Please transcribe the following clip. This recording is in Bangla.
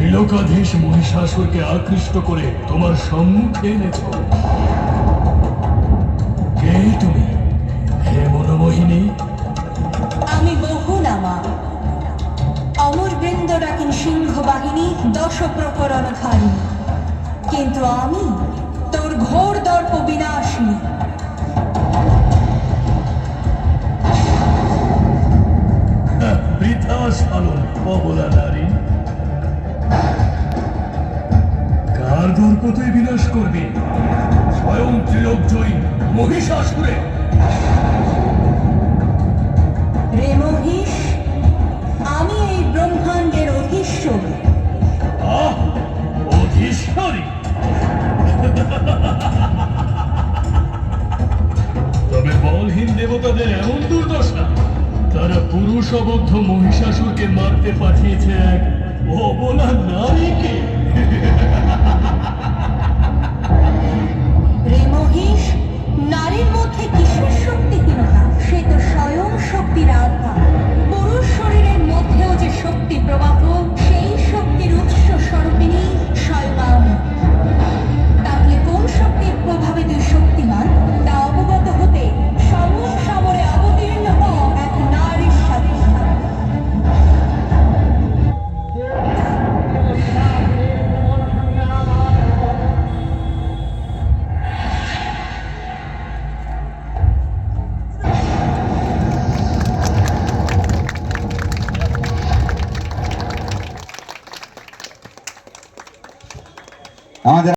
ত্রিলোকাধীশ মহিষাসুরকে আকৃষ্ট করে তোমার সম্মুখে এনেছ। কে তুমি? হে মনোমোহিনী। আমি বহুনামা। অমর বৃন্দ ডাকেন সিংহ বাহিনী দশ প্রকরণ ধারিণী কিন্তু আমি তোর ঘোর দর্প বিনাশিনী হ্যাঁ, বৃথা সালন অবলা নারী। কার দর্প তুই বিনাশ করবি? স্বয়ং ত্রিলোক জয়ী মহিষাসুরে। রে মহিষ আমি এই ব্রহ্মাণ্ডের অধীশ্বরী। আহ অধীশ্বরী। তবে বলহীন দেবতাদের এমন দুর্দশা তারা পুরুষবদ্ধ মহিষাসুরকে মারতে পাঠিয়েছে এক অবলা নারীকে আমাদের